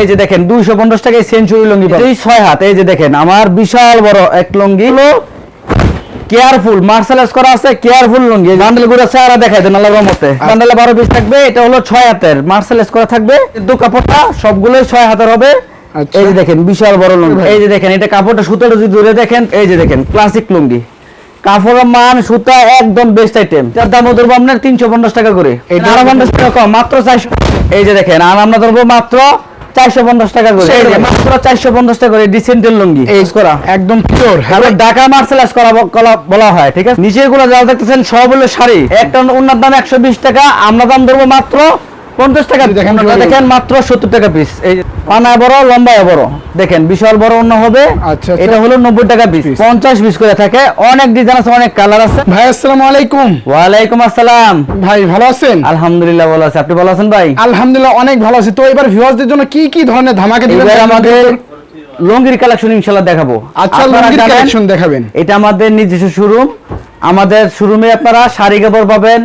এই যে দেখেন দুইশো পঞ্চাশ টাকায় সেঞ্চুরি লুঙ্গি এই ছয় হাত এই যে দেখেন আমার বিশাল বড় এক লুঙ্গি। কেয়ারফুল মার্শালাইজ করা আছে কেয়ারফুল লুঙ্গি। বান্ডেলগুলো চেহারা দেখাই দেন আল্লাহর রহমতে। বান্ডেলে বারো পিস থাকবে এটা হলো ছয় হাতের। মার্শালাইজ করা থাকবে দু কাপড়টা সবগুলোই ছয় হাতের হবে। আচ্ছা। এই যে দেখেন বিশাল বড় লুঙ্গি। এই যে দেখেন এটা কাপড়টা সুতোটা যদি দূরে দেখেন এই যে দেখেন ক্লাসিক লুঙ্গি। কাপড়ের মান সুতা একদম বেস্ট আইটেম যার দাম ধরবো আপনার তিনশো পঞ্চাশ টাকা করে। এটা আরও পঞ্চাশ টাকা কম মাত্র চারশো। এই যে দেখেন আর আমরা ধরবো মাত্র চারশো পঞ্চাশ টাকা করে। মাত্র চারশো পঞ্চাশ টাকা করে ডিসেন্টের লুঙ্গি। করা। একদম পিওর তাহলে ঢাকা মার্সেলাস করা বলা হয় ঠিক আছে? নিচেরগুলো যা দেখতেছেন সব হলো শাড়ি। একটা উন্নত দাম একশো বিশ টাকা আমরা দাম ধরবো মাত্র পঞ্চাশ টাকা এই দেখেন দেখেন মাত্র সত্তর টাকা পিস এই যে পানায় বড় লম্বায় বড়। দেখেন বিশাল বড় অন্য হবে। আচ্ছা, আচ্ছা। এটা হলো নব্বই টাকা পিস Piece। পঞ্চাশ পিস করে থাকে। অনেক ডিজাইন আছে অনেক কালার আছে। ভাই আসসালামু আলাইকুম। ওয়ালাইকুম আসসালাম। ভাই ভালো আছেন? আলহামদুলিল্লাহ ভালো আছে। আপনি ভালো আছেন ভাই? আলহামদুলিল্লাহ অনেক ভালো আছি। তো এবার ভিউয়ারদের জন্য কি কি ধরনের ধামাকা দিবেন? আমাদের লুঙ্গির কালেকশন ইনশাল্লাহ দেখাবো। আচ্ছা লুঙ্গির কালেকশন দেখাবেন। এটা আমাদের নিজস্ব শোরুম আমাদের শোরুমে আপনারা শাড়ি কাপড় পাবেন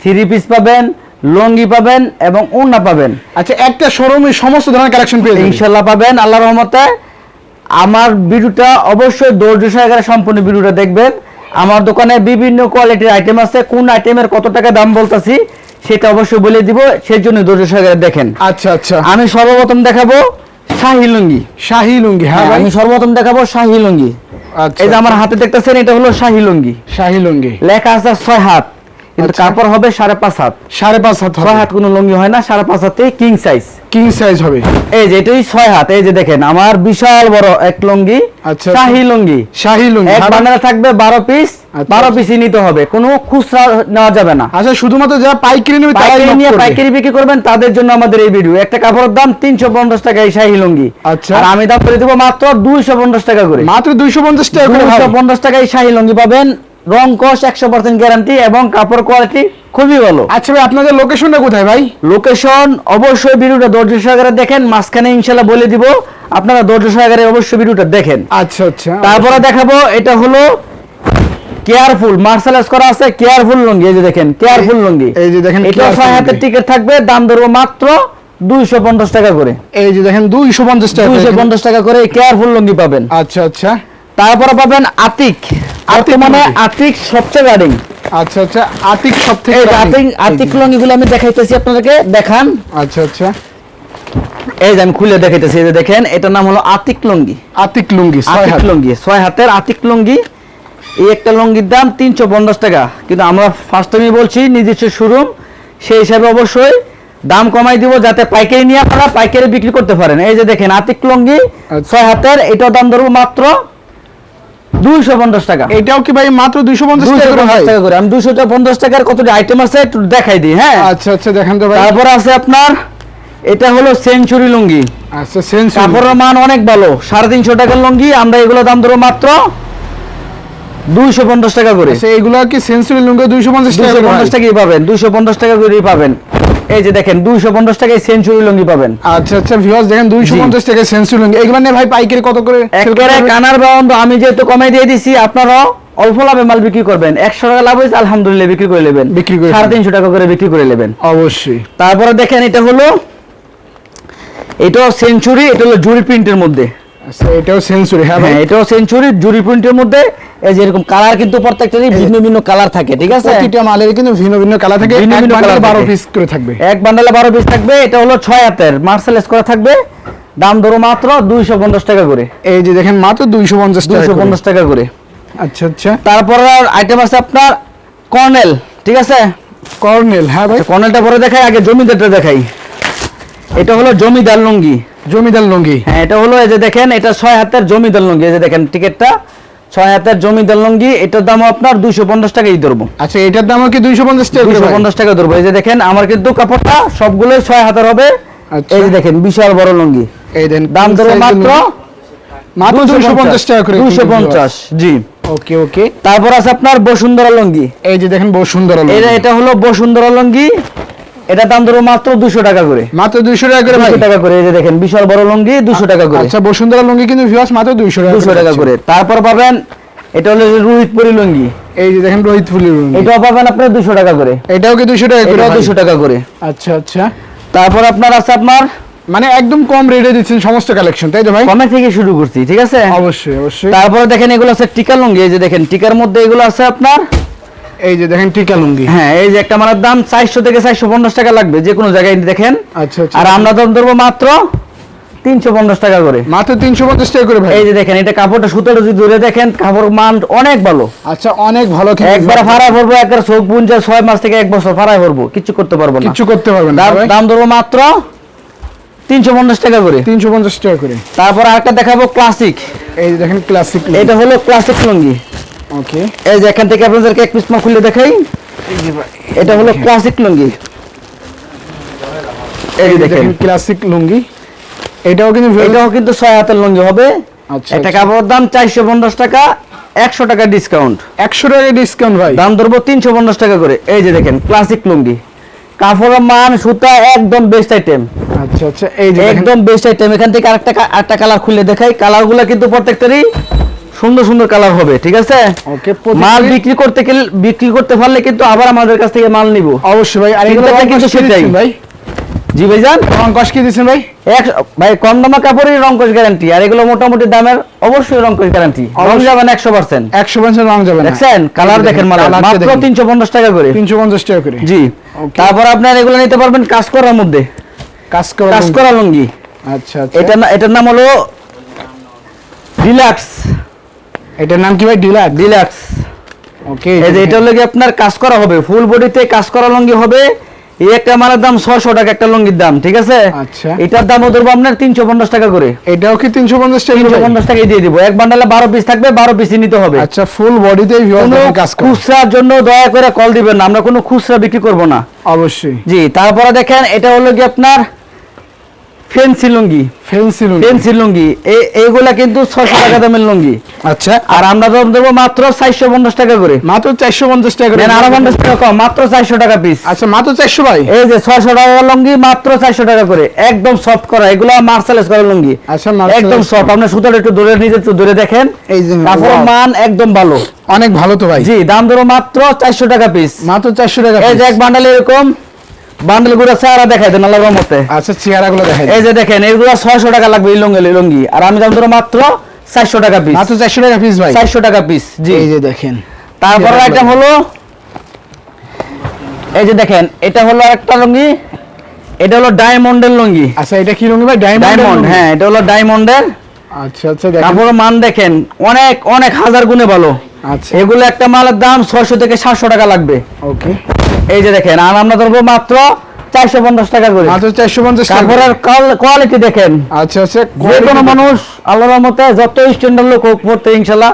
থ্রি পিস পাবেন লুঙ্গি পাবেন এবং ওড়না পাবেন। আচ্ছা একটা শোরুমে সমস্ত ধরনের কালেকশন পেয়ে যাবেন। ইনশাল্লাহ পাবেন। আল্লাহ রহমতে আমার ভিডিওটা অবশ্যই ধৈর্য সহকারে সম্পূর্ণ ভিডিওটা দেখবেন। আমার দোকানে বিভিন্ন কোয়ালিটির আইটেম আছে। কোন আইটেমের কত টাকা দাম বলতেছি সেটা অবশ্যই বলে দিব। সেই জন্য ধৈর্য সহকারে দেখেন। আচ্ছা আচ্ছা। আমি সর্বপ্রথম দেখাবো শাহি লুঙ্গি। শাহী লুঙ্গি হ্যাঁ হ্যাঁ, আমি সর্বপ্রথম দেখাবো শাহি লুঙ্গি। আচ্ছা। এই যে আমার হাতে দেখতেছেন এটা হলো শাহি লুঙ্গি। শাহী লুঙ্গি। লেখা আছে ছয় হাত। কিন্তু আচ্ছা। কাপড় হবে সাড়ে পাঁচ হাত। সাড়ে পাঁচ হাত ছয় হাত কোনো লুঙ্গি হয় না সাড়ে পাঁচ হাতে কিং সাইজ কিং সাইজ হবে। এই যে এটাই ছয় হাত এই যে দেখেন আমার বিশাল বড় এক লুঙ্গি আচ্ছা। শাহি লুঙ্গি। শাহী লুঙ্গি এক থাকবে বারো পিস আচ্ছা। বারো পিসই নিতে হবে কোনো খুচরা নেওয়া যাবে না। আচ্ছা শুধুমাত্র যারা পাইকারি নেবে পাইকারি নিয়ে পাইকারি বিক্রি করবেন তাদের জন্য আমাদের এই ভিডিও একটা কাপড়ের দাম তিনশো পঞ্চাশ টাকা এই শাহি লুঙ্গি। আচ্ছা। আর আমি দাম করে দেবো মাত্র দুইশো পঞ্চাশ টাকা করে। মাত্র দুইশো পঞ্চাশ টাকা। দুইশো পঞ্চাশ টাকায় শাহি লুঙ্গি পাবেন। রং কস একশো পার্সেন্ট গ্যারান্টি এবং কাপড় কোয়ালিটি খুবই ভালো। আচ্ছা ভাই আপনাদের লোকেশনটা কোথায় ভাই? লোকেশন অবশ্যই ভিডিওটা ধৈর্য সহকারে দেখেন মাঝখানে ইনশাল্লাহ বলে দিব আপনারা ধৈর্য সহকারে অবশ্যই ভিডিওটা দেখেন। আচ্ছা আচ্ছা। তারপরে দেখাবো এটা হলো কেয়ারফুল মার্শালাইজ করা আছে কেয়ারফুল লুঙ্গি এই যে দেখেন কেয়ারফুল লুঙ্গি। এই যে দেখেন এটা ছয় হাতের। টিকিট থাকবে দাম ধরবো মাত্র দুইশো পঞ্চাশ টাকা করে। এই যে দেখেন দুইশো পঞ্চাশ টাকা দুইশো করে। পঞ্চাশ টাকা করে কেয়ারফুল লুঙ্গি পাবেন। আচ্ছা আচ্ছা। তারপরে পাবেন আতিক। আতিক মানে আতিক সবচেয়ে গার্ডিং আচ্ছা আচ্ছা আতিক সব থেকে এই যে দামি। আতিক আতিক লুঙ্গি গুলো আমি দেখাইতেছি আপনাদেরকে দেখান। আচ্ছা আচ্ছা। এই যে আমি খুলে দেখাইতেছি এই যে দেখেন এটার নাম হলো আতিক লুঙ্গি। আতিক লুঙ্গি ছয় হাত লুঙ্গি ছয় হাতের আতিক লুঙ্গি। এই একটা লুঙ্গির দাম তিনশো পঞ্চাশ টাকা। কিন্তু আমরা ফার্স্ট টাইমই বলছি নিজস্ব শোরুম সেই হিসাবে অবশ্যই দাম কমাই দিব যাতে পাইকারি নিয়ে আপনারা পাইকারি বিক্রি করতে পারেন। এই যে দেখেন আতিক লুঙ্গি আচ্ছা। ছয় হাতের এটার দাম ধরবো মাত্র দুইশো পঞ্চাশ টাকা। এটাও কি ভাই মাত্র দুইশো পঞ্চাশ দুইশো টাকা করে। আমি দুইশো পঞ্চাশ টাকার কতটি আইটেম আছে একটু দেখাই দিই হ্যাঁ? আচ্ছা আচ্ছা দেখেন তো ভাই। তারপর আছে আপনার এটা হলো সেঞ্চুরি লুঙ্গি। আচ্ছা সেন্স কাপড়ের মান অনেক ভালো সাড়ে তিনশো টাকার লুঙ্গি আমরা এগুলো দাম ধরবো মাত্র দুইশো পঞ্চাশ টাকা করে। আচ্ছা এগুলো কি সেন্সুরি লুঙ্গি দুইশো পঞ্চাশ টাকা দুইশো করে পঞ্চাশ ভাই? টাকাই পাবেন দুইশো পঞ্চাশ টাকা করেই পাবেন। এই যে দেখেন দুইশো পঞ্চাশ টাকায় সেঞ্চুরি লুঙ্গি পাবেন। আচ্ছা আচ্ছা ভিউয়ার্স দেখেন দুইশো জি। পঞ্চাশ টাকা সেন্সুরি লুঙ্গি। এগুলো নিয়ে ভাই পাইকারি কত করে একেবারে কানার বাউন্ড আমি যেহেতু কমাই দিয়ে দিছি আপনারাও অল্প লাভে মাল বিক্রি করবেন। একশো টাকা লাভ হয়েছে আলহামদুলিল্লাহ বিক্রি করে নেবেন। বিক্রি করে সাড়ে। তিনশো টাকা করে বিক্রি করে নেবেন। অবশ্যই। তারপরে দেখেন এটা হলো এটাও সেঞ্চুরি এটা হলো জুরি প্রিন্টের মধ্যে। আচ্ছা এটাও সেন্সুরি হ্যাঁ হ্যাঁ এটাও সেঞ্চুরি জুরি প্রিন্টের মধ্যে এই যে এরকম কালার কিন্তু প্রত্যেকটারই ভিন্ন ভিন্ন কালার থাকে ঠিক আছে? প্রতিটা মালের কিন্তু ভিন্ন ভিন্ন কালার থাকে ভিন্ন ভিন্ন বান্ডেলে colour পিস করে থাকবে। এক বান্ডালে বারো পিস থাকবে এটা হলো ছয় হাতের মার্শালেস করা থাকবে দাম ধরো মাত্র দুইশো পঞ্চাশ টাকা করে। এই যে দেখেন মাত্র দুইশো পঞ্চাশ টাকা দুইশো করে। পঞ্চাশ টাকা করে। আচ্ছা আচ্ছা। তারপর আইটেম আছে আপনার কর্নেল ঠিক আছে? কর্নেল হ্যাঁ ভাই। কর্নেলটা পরে দেখাই আগে জমিদারটা দেখাই। এটা হলো জমিদার লুঙ্গি। জমিদার লুঙ্গি। হ্যাঁ এটা হলো এই যে দেখেন এটা ছয় হাতের জমিদার লুঙ্গি এই যে দেখেন টিকিটটা। ছয় হাতের জমিদার লুঙ্গি এটার দাম আপনার দুইশো পঞ্চাশ টাকাই ধরবো। আচ্ছা এটার দামও কি দুইশো পঞ্চাশ টাকা দুইশো পঞ্চাশ টাকা ধরবো। এই যে দেখেন আমার কিন্তু কাপড়টা সবগুলোই ছয় হাতের হবে। আচ্ছা। এই যে দেখেন বিশাল বড় লুঙ্গি। এই দেন দাম ধরো মাত্র মাত্র দুইশো পঞ্চাশ। টাকা করে দুইশো পঞ্চাশ জি। ওকে ওকে। তারপর আছে আপনার বসুন্ধরা লুঙ্গি। এই যে দেখেন লুঙ্গি। এটা এটা হলো বসুন্ধরা লুঙ্গি। এটা দাম ধরো মাত্র দুশো টাকা করে। মাত্র দুইশো টাকা করে দুশো টাকা করে এই যে দেখেন বিশাল বড় লুঙ্গি দুশো টাকা করে। আচ্ছা বসুন্ধরা লুঙ্গি কিন্তু ভিউয়ার্স মাত্র দুইশো টাকা দুশো টাকা করে। তারপর পাবেন এটা হলো রোহিতপুরি লুঙ্গি। এই যে দেখেন রোহিত ফুলি লুঙ্গি। এটাও পাবেন আপনার দুশো টাকা করে। এটাও কি দুইশো টাকা করে দুশো টাকা করে। আচ্ছা আচ্ছা। তারপর আপনার আছে আপনার? মানে একদম কম রেটে দিচ্ছেন সমস্ত কালেকশন তাই তো ভাই? কমে থেকে শুরু করছি ঠিক আছে? অবশ্যই অবশ্যই। তারপরে দেখেন এগুলো আছে টিকা লুঙ্গি এই যে দেখেন টিকার মধ্যে এগুলো আছে আপনার? এই যে দেখেন টিকা লুঙ্গি। হ্যাঁ এই যে একটা মানের দাম চারশো থেকে চারশো পঞ্চাশ টাকা লাগবে যে কোনো জায়গায় দেখেন। আচ্ছা আচ্ছা। আর আমরা দাম ধরবো মাত্র তিনশো পঞ্চাশ টাকা করে। মাত্র তিনশো পঞ্চাশ টাকা করে ভাই। এই যে দেখেন এটা কাপড়টা সুতোটা যদি ধরে দেখেন কাপড় মান অনেক ভালো। আচ্ছা অনেক ভালো একবার ভরবো একবার চোখ বুনছে ছয় মাস থেকে এক বছর ফাড়ায় ভরবো কিছু করতে পারব না। কিছু করতে পারবেন না দাম- ধরবো মাত্র তিনশো পঞ্চাশ টাকা করে। তিনশো পঞ্চাশ টাকা করে। তারপর আরেকটা দেখাবো ক্লাসিক। এই যে দেখেন ক্লাসিক এটা হলো ক্লাসিক লুঙ্গি। ওকে এই যে এখান থেকে আপনাদেরকে এক পিস মা খুলে দেখাই এটা হলো ক্লাসিক লুঙ্গি। এই দেখেন। ক্লাসিক লুঙ্গি। এটাও কিন্তু এটাও কিন্তু ছয় হাতের লুঙ্গি হবে। আচ্ছা এটা আচ্ছা। কাপড়ের দাম চারশো পঞ্চাশ টাকা একশো টাকা ডিসকাউন্ট একশো টাকা ডিসকাউন্ট ভাই। দাম ধরবো তিনশো পঞ্চাশ টাকা করে। এই যে দেখেন ক্লাসিক লুঙ্গি। কাপড়ের মান সুতা একদম বেস্ট আইটেম আচ্ছা আচ্ছা এই যে একদম বেস্ট আইটেম এখান থেকে আরেকটা আরেকটা কালার খুলে দেখাই। কালারগুলো কিন্তু প্রত্যেকটারই সুন্দর সুন্দর কালার হবে ঠিক আছে? মাল বিক্রি করতে বিক্রি করতে পারলে কিন্তু আবার আমাদের কাছ থেকে মাল নিব। অবশ্যই ভাই আর এগুলো কিন্তু সেটাই। ভাই? জি ভাইজান? রং কষ কি দিচ্ছেন ভাই? এক ভাই কম দামা কাপড়ের রংকশ গ্যারান্টি আর এগুলো মোটামুটি দামের অবশ্যই রংকশ গ্যারান্টি রং। যাবেন একশো পার্সেন্ট একশো পার্সেন্ট রং যাবে না। দেখছেন? কালার দেখেন মাল মাত্র দেখেন। তিনশো পঞ্চাশ টাকা করে। তিনশো পঞ্চাশ টাকা করে। জি. তারপর আপনার এগুলো নিতে পারবেন কাজ করার মধ্যে। কাজ করা কাজ। করা লুঙ্গি। আচ্ছা আচ্ছা। এটা এটার নাম হলো ডিলাক্স এটার নাম কি ভাই? Dealer deluxe. ওকে এই যে এটা কি আপনার কাজ করা হবে ফুল বডিতে কাজ করা লুঙ্গি হবে। এই একটা মালের দাম ছয়শো টাকা একটা লুঙ্গির দাম ঠিক আছে? আচ্ছা। এটার দাম ধরবো আপনার তিনশো পঞ্চাশ টাকা করে। এটাও কি তিনশো পঞ্চাশ টাকা তিনশো করে? ভাই? পঞ্চাশ টাকায় দিয়ে দিব। এক বান্ডালে বারো পিস থাকবে বারো পিসই নিতে হবে। আচ্ছা ফুল বডিতে কোনো কাজ করে খুচরার জন্য দয়া করে কল দিবেন না আমরা কোনো খুচরা বিক্রি করব না। অবশ্যই। জি তারপরে দেখেন এটা হলো কি আপনার fancy lungi. Fancy lungi. Fancy lungi. এইগুলা কিন্তু ছশো টাকা দামের লুঙ্গি। আচ্ছা। আর আমরা দাম দেবো মাত্র চারশো পঞ্চাশ টাকা করে। মাত্র চারশো পঞ্চাশ টাকা করে। দেন আরও টাকা কম মাত্র চারশো টাকা পিস আচ্ছা মাত্র চারশো ভাই? এই যে ছয়শো টাকা লুঙ্গি মাত্র চারশো টাকা করে। একদম সফট করা এগুলো মার্শালেস করা লুঙ্গি। আচ্ছা একদম সফট আপনি সুতোটা একটু ধরে নিজে একটু ধরে দেখেন। এই যে wow, মান একদম ভালো। অনেক ভালো তো ভাই। জি দাম ধরো মাত্র চারশো টাকা পিস মাত্র চারশো টাকা এই যে এক বান্ডাল এরকম। বান্ডেলগুলো চেহারা দেখাই দেন আল্লাহর মতে আচ্ছা চেহারা দেখাই এই যে দেখেন এগুলো ছয়শো টাকা লাগবে এই লুঙ্গি লুঙ্গি। আর আমি দাম ধরো মাত্র চারশো টাকা পিস মাত্র চারশো টাকা পিস ভাই। চারশো টাকা পিস জি। এই যে দেখেন। তারপর আইটেম হলো এই যে দেখেন এটা হলো একটা লুঙ্গি এটা হলো ডায়মন্ডের লুঙ্গি। আচ্ছা এটা কি লুঙ্গি ভাই? ডায়মন্ড ডায়মন্ড হ্যাঁ এটা হলো ডায়মন্ডের আচ্ছা আচ্ছা দেখেন। কাপড় মান দেখেন অনেক অনেক হাজার গুণে ভালো। আচ্ছা। এগুলো একটা মালের দাম ছয়শো থেকে সাতশো টাকা লাগবে। ওকে এই যে দেখেন আর আমরা ধরবো মাত্র চারশো পঞ্চাশ টাকা করে। মাত্র চারশো পঞ্চাশ টাকা কাপড়ের কোয়ালিটি দেখেন। আচ্ছা আচ্ছা যে কোনো মানুষ আল্লাহর মতে যত স্ট্যান্ডার্ড লোক হোক পড়তে ইনশাল্লাহ।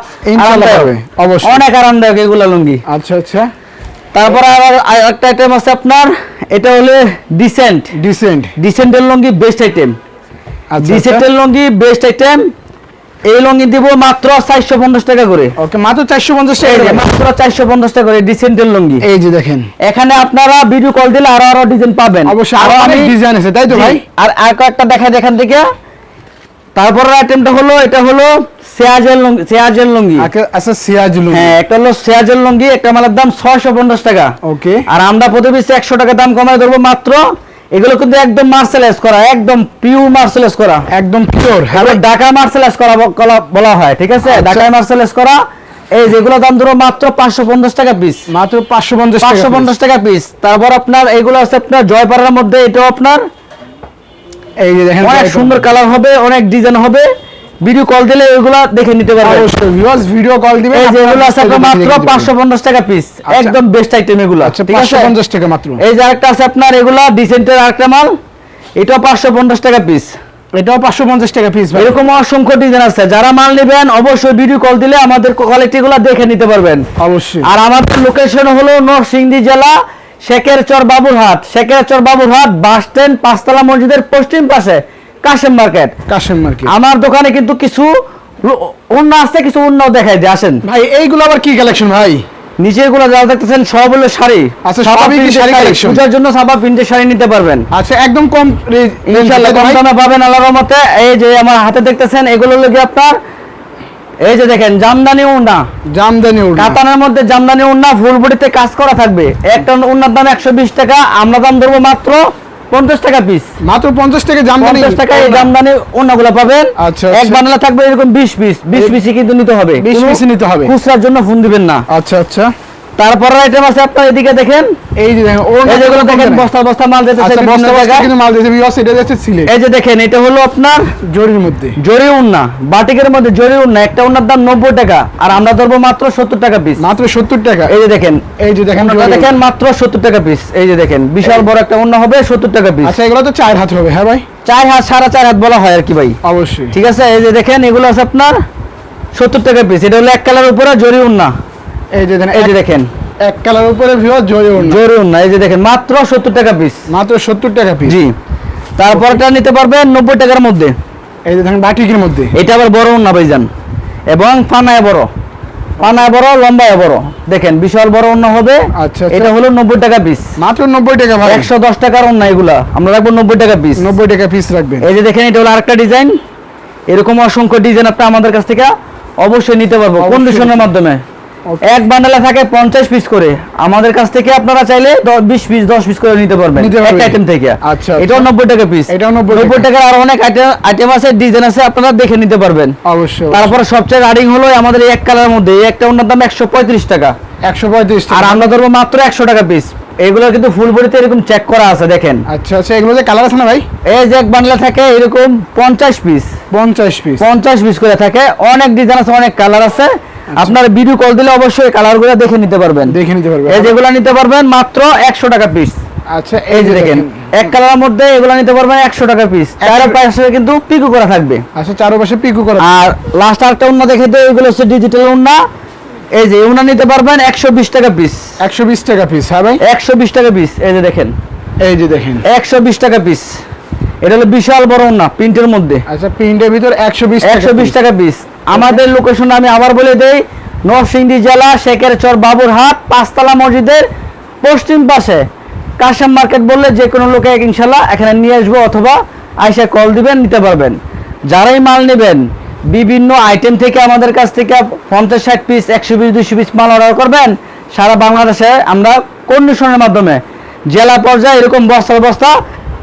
পাবে, অবশ্যই। অনেক আরামদায়ক এগুলা লুঙ্গি। আচ্ছা আচ্ছা। তারপরে আর একটা আইটেম আছে আপনার এটা হলো ডিসেন্ট ডিসেন্ট ডিসেন্টের লুঙ্গি বেস্ট আইটেম ডিসেন্টের লুঙ্গি বেস্ট আইটেম এই লুঙ্গি দিব মাত্র চারশো পঞ্চাশ টাকা করে। ওকে মাত্র টাকা মাত্র চারশো পঞ্চাশ টাকা করে ডিসেন্টের লুঙ্গি। এই যে দেখেন। এখানে আপনারা ভিডিও কল দিলে আরও আরও ডিজাইন পাবেন। অবশ্যই আরও অনেক ডিজাইন আছে তাই তো ভাই? আর দেখাই এখান থেকে তারপরের আইটেমটা হলো এটা হলো সেয়াজের লুঙ্গি সেয়াজের লুঙ্গি। আচ্ছা সিয়াজ লুঙ্গি। হ্যাঁ একটা হলো সেয়াজের লুঙ্গি একটা মালের দাম ছয়শো পঞ্চাশ টাকা। ওকে আর আমরা প্রতি পিসে একশো টাকা দাম কমায় ধরবো মাত্র এগুলো কিন্তু একদম মার্সেলাইজ করা একদম পিওর মার্সেলাইজ করা। একদম পিওর হ্যাঁ ঢাকা মার্সেলাইজ করা বলা হয় ঠিক আছে? ঢাকা ঢাকায় মার্সেলাইজ করা এই যেগুলো দাম ধরো মাত্র পাঁচশো পঞ্চাশ টাকা পিস মাত্র পাঁচশো পঞ্চাশ পাঁচশো পঞ্চাশ টাকা পিস তারপর আপনার এগুলো আছে আপনার জয়পাড়ার মধ্যে এটাও আপনার এই যে দেখেন অনেক সুন্দর কালার হবে অনেক ডিজাইন হবে। ভিডিও কল দিলে এগুলো দেখে নিতে পারবেন অবশ্যই ভিউয়ার্স ভিডিও কল দিবেন এই যে এগুলো আছে আপনার মাত্র পাঁচশো পঞ্চাশ টাকা পিস একদম বেস্ট আইটেম এগুলো। আচ্ছা ঠিক পাঁচশো আছে পঞ্চাশ টাকা মাত্র। এই যে আরেকটা আছে আপনার এগুলা ডিসেন্টের আরেকটা মাল। পাঁচশো পঞ্চাশ টাকা পিস এটাও পাঁচশো পঞ্চাশ টাকা পিস ভাই। এরকম অসংখ্য ডিজাইন আছে। যারা মাল নেবেন অবশ্যই ভিডিও কল দিলে আমাদের কোয়ালিটি গুলো দেখে নিতে পারবেন। অবশ্যই। আর আমাদের লোকেশন হলো নরসিংদী জেলা শেখের চর বাবুরহাট। শেখের চর বাবুরহাট বাস স্ট্যান্ড পাঁচতলা মসজিদের পশ্চিম পাশে। কাশেম মার্কেট। কাশেম মার্কেট। আমার দোকানে কিন্তু কিছু অন্য আছে কিছু অন্য দেখাই দিয়ে আসেন। ভাই এইগুলো আবার কি কালেকশন ভাই? নিচেরগুলো যা দেখতেছেন সব হলো শাড়ি। আচ্ছা, সবই কি শাড়ি collection? পূজার জন্য সাবা প্রিন্টের শাড়ি নিতে পারবেন। আচ্ছা একদম কম ইনশাআল্লাহ কম দামে পাবেন আল্লাহর রহমতে। এই যে আমার হাতে দেখতেছেন এগুলো হলো কি আপনার এই যে দেখেন জামদানি উন্না জামদানি উড়না। কাতানের মধ্যে জামদানি উন্না ফুল বডিতে কাজ করা থাকবে। একটা উন্নার দাম একশো বিশ টাকা আমরা দাম ধরবো মাত্র পঞ্চাশ টাকা পিস মাত্র পঞ্চাশ টাকা জামদানি? পঞ্চাশ টাকা এই জামদানি অন্যগুলো পাবেন। আচ্ছা, এক বানালা থাকবে এরকম বিশ পিস বিশ পিসই কিন্তু নিতে হবে। 20 কোনো পিসই নিতে হবে। খুচরার জন্য ফোন দিবেন না। আচ্ছা আচ্ছা। তারপর আইটেম আছে আপনার এদিকে দেখেন। এই যে দেখেন এই যেগুলো দেখেন বস্তা বস্তা মাল যেতেছে আচ্ছা বিভিন্ন বস্তা বস্তা জায়গায়। কিন্তু মাল বিকজ এটা যাচ্ছে সিলেট। এই যে দেখেন এটা হলো আপনার জরির মধ্যে। জরি উন্না বাটিকের মধ্যে জরি উন্না একটা উন্নার দাম নব্বই টাকা আর আমরা ধরবো মাত্র সত্তর টাকা পিস মাত্র সত্তর টাকা। এই যে দেখেন এই যে দেখেন দেখেন মাত্র সত্তর টাকা পিস এই যে দেখেন বিশাল বড় একটা উন্না হবে সত্তর টাকা পিস আচ্ছা এগুলো তো চার হাত হবে হ্যাঁ ভাই? চার হাত সাড়ে চার হাত বলা হয় আর কি ভাই। অবশ্যই। ঠিক আছে এই যে দেখেন এগুলো আছে আপনার সত্তর টাকা পিস এটা হলো এক কালার উপরে জরি উন্না এই যে দেখেন এই যে দেখেন। এক কালার উপরে ভিউয়ার এই যে দেখেন মাত্র সত্তর টাকা পিস মাত্র সত্তর টাকা পিস জি। তারপরটা নিতে পারবেন টাকার মধ্যে। এই যে দেখেন বাটিকের মধ্যে। এটা আবার বড় উন্না ভাইজান? এবং পানায় বড়। পানায় বড় লম্বায় বড়। দেখেন বিশাল বড় উন্না হবে। আচ্ছা, আচ্ছা। এটা হলো নব্বই টাকা পিস মাত্র নব্বই টাকা ভাই। একশো দশ টাকার উন্না এগুলা। আমরা রাখব নব্বই টাকা পিস নব্বই টাকা পিস রাখবেন। এই যে দেখেন এটা হলো আরেকটা ডিজাইন এরকম অসংখ্য ডিজাইন আপনি আমাদের কাছ থেকে অবশ্যই নিতে পারব। কন্ডিশনের মাধ্যমে. এক বান্ডালে থাকে পঞ্চাশ পিস করে। আমাদের কাছ থেকে আপনারা চাইলে বিশ পিস দশ পিস করে নিতে পারবেন। একটা আইটেম থেকে। আচ্ছা, এটাও আচ্ছা। নব্বই টাকা পিস এটাও 90 নব্বই টাকা। আর অনেক আইটেম আছে ডিজাইন আছে আপনারা দেখে নিতে পারবেন। অবশ্যই তারপরে সবচেয়ে রানিং হলো আমাদের এক কালার মধ্যে। এই একটা ওনার দাম একশো পঁয়ত্রিশ টাকা। একশো পঁয়ত্রিশ আর আমরা ধরবো মাত্র একশো টাকা পিস এগুলো কিন্তু ফুল বডিতে এরকম চেক করা আছে দেখেন। আচ্ছা আচ্ছা এগুলো যে কালার আছে না ভাই? এই যে এক বান্ডলা থাকে এরকম পঞ্চাশ পিস পঞ্চাশ পিস পঞ্চাশ পিস করে থাকে। অনেক ডিজাইন আছে অনেক কালার আছে। আপনার ভিডিও কল দিলে অবশ্যই কালারগুলো দেখে নিতে পারবেন। দেখে নিতে পারবেন। এই যেগুলো নিতে পারবেন মাত্র একশো টাকা পিস আচ্ছা এই যে দেখেন এক কালারের মধ্যে এগুলো নিতে পারবেন একশো টাকা পিস চার পাশে কিন্তু পিকু করা থাকবে। আচ্ছা চারপাশে পিকু করা। আর লাস্ট আরেকটা উন্না দেখে তো এগুলো হচ্ছে ডিজিটাল উন্না। এই যে উন্না নিতে পারবেন একশো বিশ টাকা পিস একশো বিশ টাকা পিস হ্যাঁ ভাই? একশো বিশ টাকা পিস এই যে দেখেন। এই যে দেখেন। একশো বিশ টাকা পিস এটা হলো বিশাল বড় উন্না প্রিন্টের মধ্যে। আচ্ছা প্রিন্টের ভিতর একশো বিশ একশো বিশ টাকা পিস আমাদের লোকেশন আমি আবার বলে দেই, নরসিংদী জেলা শেখের চর বাবুরহাট, পাঁচতলা মসজিদের পশ্চিম পাশে। কাশেম মার্কেট বললে যে কোনো লোকে ইনশাল্লাহ এখানে নিয়ে আসব অথবা আইসা কল দিবেন, নিতে পারবেন। যারাই মাল নেবেন, বিভিন্ন আইটেম থেকে আমাদের কাছ থেকে পঞ্চাশ, ষাট পিস একশো পিস দুশো পিস মাল অর্ডার করবেন। সারা বাংলাদেশে আমরা কন্ডিশনের মাধ্যমে জেলা পর্যায়ে এরকম বস্তার বস্তা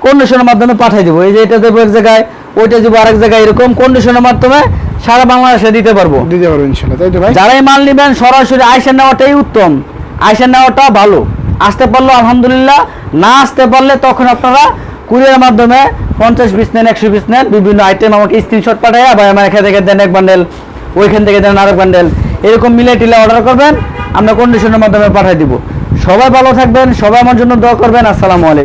কন্ডিশনের মাধ্যমে পাঠিয়ে দেবো। এই যে এটা দেবো এক জায়গায় ওইটা দেবো আরেক জায়গায় এরকম কন্ডিশনের মাধ্যমে সারা বাংলাদেশে দিতে পারব। দিতে পারব ইনশাল্লাহ তাই তো ভাই? যারাই মাল নেবেন সরাসরি আইসা নেওয়াটাই উত্তম। আইসা নেওয়াটা ভালো। আসতে পারল আলহামদুলিল্লাহ। না আসতে পারলে তখন আপনারা কুরিয়ার মাধ্যমে পঞ্চাশ পিস নেন একশো পিস নেন বিভিন্ন আইটেম আমাকে স্ক্রিনশট পাঠায় বা আমার এখান থেকে দেন এক বান্ডেল ওইখান থেকে দেন আরেক বান্ডেল এরকম মিলে টিলে অর্ডার করবেন আমরা কন্ডিশনের মাধ্যমে পাঠিয়ে দিব। সবাই ভালো থাকবেন সবাই আমার জন্য দোয়া করবেন আসসালামু আলাইকুম।